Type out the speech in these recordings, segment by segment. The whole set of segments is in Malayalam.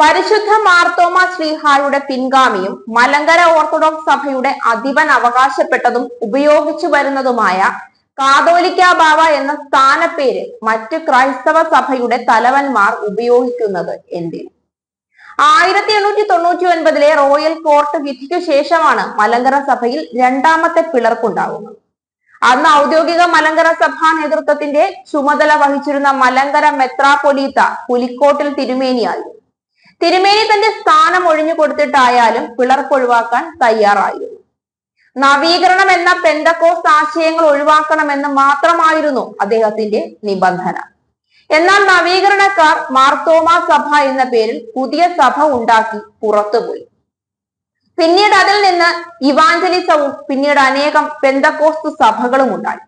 പരിശുദ്ധ മാർത്തോമ ശ്രീഹായുടെ പിൻഗാമിയും മലങ്കര ഓർത്തഡോക്സ് സഭയുടെ അധിപൻ അവകാശപ്പെട്ടതും ഉപയോഗിച്ചു വരുന്നതുമായ കാതോലിക്ക ബാവ എന്ന സ്ഥാനപ്പേര് മറ്റ് ക്രൈസ്തവ സഭയുടെ തലവന്മാർ ഉപയോഗിക്കുന്നത് എന്തിന്? ആയിരത്തി എണ്ണൂറ്റി തൊണ്ണൂറ്റി ഒൻപതിലെ റോയൽ കോർട്ട് വിധിക്കു ശേഷമാണ് മലങ്കര സഭയിൽ രണ്ടാമത്തെ പിളർപ്പുണ്ടാകുന്നത് അന്ന് ഔദ്യോഗിക മലങ്കര സഭാ നേതൃത്വത്തിന്റെ ചുമതല വഹിച്ചിരുന്ന മലങ്കര മെത്രാപൊലീത്ത പുലിക്കോട്ടിൽ തിരുമേനിയായിരുന്നു. തിരുമേനി തന്റെ സ്ഥാനം ഒഴിഞ്ഞു കൊടുത്തിട്ടായാലും പിളർപ്പ് ഒഴിവാക്കാൻ തയ്യാറായിരുന്നു. നവീകരണം എന്ന പെന്തക്കോസ് ആശയങ്ങൾ ഒഴിവാക്കണമെന്ന് മാത്രമായിരുന്നു അദ്ദേഹത്തിന്റെ നിബന്ധന. എന്നാൽ നവീകരണക്കാർ മാർത്തോമ സഭ എന്ന പേരിൽ പുതിയ സഭ ഉണ്ടാക്കി പുറത്തുപോയി. പിന്നീട് അതിൽ നിന്ന് ഇവാഞ്ചലിസവും പിന്നീട് അനേകം പെന്തക്കോസ്തു സഭകളും ഉണ്ടായി.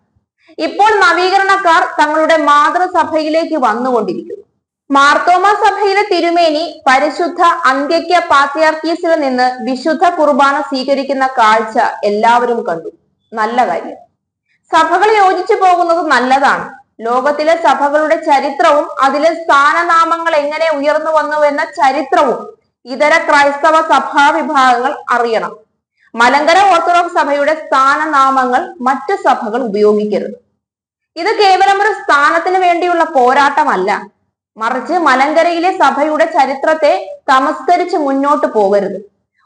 ഇപ്പോൾ നവീകരണക്കാർ തങ്ങളുടെ മാതൃസഭയിലേക്ക് വന്നുകൊണ്ടിരിക്കുന്നു. മാർത്തോമ സഭയിലെ തിരുമേനി പരിശുദ്ധ അന്ത്യക്യ പാത്രിയാർക്കീസിൽ നിന്ന് വിശുദ്ധ കുർബാന സ്വീകരിക്കുന്ന കാഴ്ച എല്ലാവരും കണ്ടു. നല്ല കാര്യം. സഭകൾ യോജിച്ചു പോകുന്നത് നല്ലതാണ്. ലോകത്തിലെ സഭകളുടെ ചരിത്രവും അതിലെ സ്ഥാനനാമങ്ങൾ എങ്ങനെ ഉയർന്നു വന്നു എന്ന ചരിത്രവും ഇതര ക്രൈസ്തവ സഭാ വിഭാഗങ്ങൾ അറിയണം. മലങ്കര ഓർത്തഡോക്സ് സഭയുടെ സ്ഥാനനാമങ്ങൾ മറ്റു സഭകൾ ഉപയോഗിക്കരുത്. ഇത് കേവലം ഒരു സ്ഥാനത്തിന് വേണ്ടിയുള്ള പോരാട്ടമല്ല. മറിച്ച് മലങ്കരയിലെ സഭയുടെ ചരിത്രത്തെ തമസ്കരിച്ച് മുന്നോട്ട് പോകരുത്.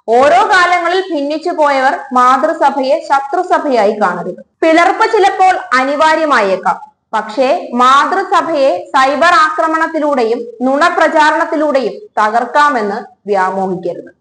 ഓരോ കാലങ്ങളിൽ ഭിന്നിച്ചു പോയവർ മാതൃസഭയെ ശത്രുസഭയായി കാണരുത്. പിളർപ്പ് ചിലപ്പോൾ അനിവാര്യമായേക്കാം. പക്ഷേ മാതൃസഭയെ സൈബർ ആക്രമണത്തിലൂടെയും നുണപ്രചാരണത്തിലൂടെയും തകർക്കാമെന്ന് വ്യാമോഹിക്കരുത്.